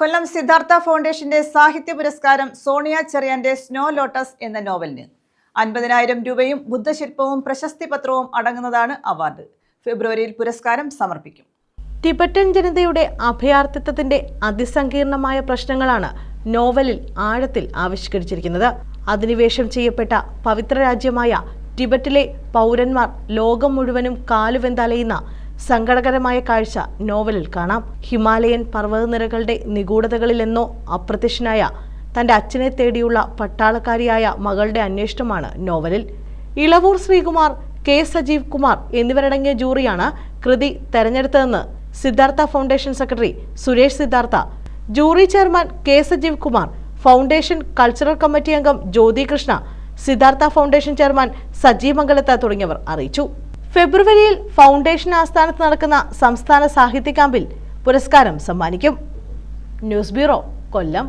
കൊല്ലം സിദ്ധാർത്ഥ ഫൗണ്ടേഷന്റെ സാഹിത്യ പുരസ്കാരം സോണിയ ചെറിയാന്റെ സ്നോ ലോട്ടസ് എന്ന നോവലിന്. അൻപതിനായിരം രൂപയും ബുദ്ധശില്പവും പ്രശസ്തി പത്രവും അടങ്ങുന്നതാണ് അവാർഡ്. ഫെബ്രുവരിയിൽ പുരസ്കാരം സമർപ്പിക്കും. ടിബറ്റൻ ജനതയുടെ അഭയാർത്ഥിത്വത്തിന്റെ അതിസങ്കീർണമായ പ്രശ്നങ്ങളാണ് നോവലിൽ ആഴത്തിൽ ആവിഷ്കരിച്ചിരിക്കുന്നത്. അധിനിവേശം ചെയ്യപ്പെട്ട പവിത്ര രാജ്യമായ ടിബറ്റിലെ പൗരന്മാർ ലോകം മുഴുവനും കാലുവെന്തലയുന്ന സങ്കടകരമായ കാഴ്ച നോവലിൽ കാണാം. ഹിമാലയൻ പർവതനിരകളുടെ നിഗൂഢതകളിലെന്നോ അപ്രത്യക്ഷനായ തന്റെ അച്ഛനെ തേടിയുള്ള പട്ടാളക്കാരിയായ മകളുടെ അന്വേഷണമാണ് നോവലിൽ. ഇളവൂർ ശ്രീകുമാർ കെ സജീവ് കുമാർ എന്നിവരടങ്ങിയ ജൂറിയാണ് കൃതി തെരഞ്ഞെടുത്തതെന്ന് Siddhartha foundation secretary Suresh Siddhartha jury chairman K Sajeev Kumar foundation cultural committee അംഗം ജ്യോതി കൃഷ്ണ സിദ്ധാർത്ഥ ഫൗണ്ടേഷൻ ചെയർമാൻ സജീവ് മംഗലത്ത തുടങ്ങിയവർ അറിയിച്ചു. ഫെബ്രുവരിയിൽ ഫൗണ്ടേഷൻ ആസ്ഥാനത്ത് നടക്കുന്ന സംസ്ഥാന സാഹിത്യ ക്യാമ്പിൽ പുരസ്കാരം സമ്മാനിക്കും. News bureau Kollam.